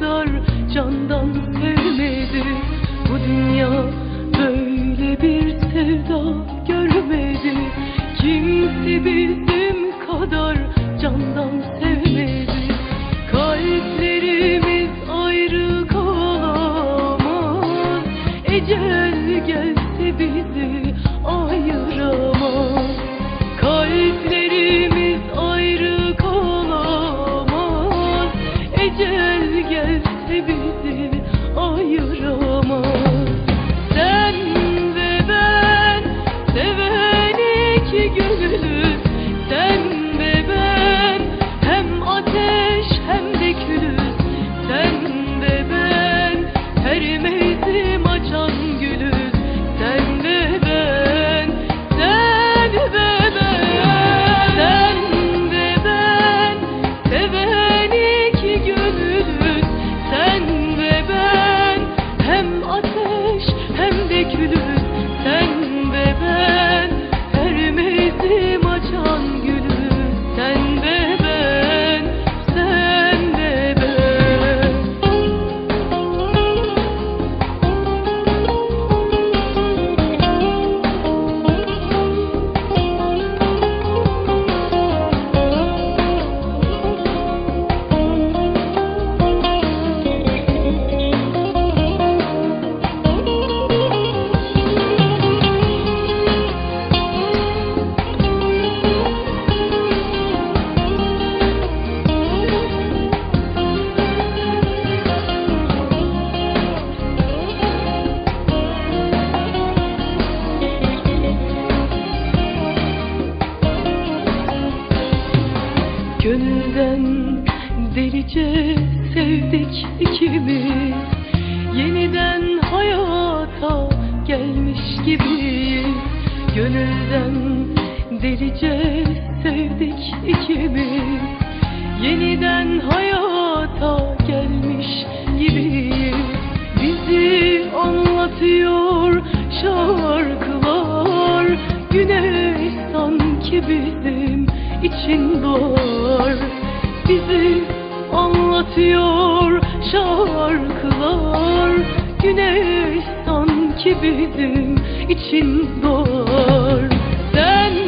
kadar candan sevmedi. Bu dünya böyle bir sevda görmedi. Kimse bizim kadar candan sevmedi. Kalplerimiz ayrı kalamaz. Ecel gelse bizi ayıramaz. Kalplerimiz ayrı kalamaz. Ecel gelse bizi ayıramaz. Sen ve ben seven iki gönüllüz Sen ve ben ateş hem de külüz Gönülden delice sevdik ikimiz. Yeniden hayata gelmiş gibiyiz. Gönülden delice sevdik ikimiz. Yeniden hayata gelmiş gibiyiz. Bizi anlatıyor şarkılar için doğar Bizi anlatıyor şarkılar. Güneş sanki bizim için doğar. Sen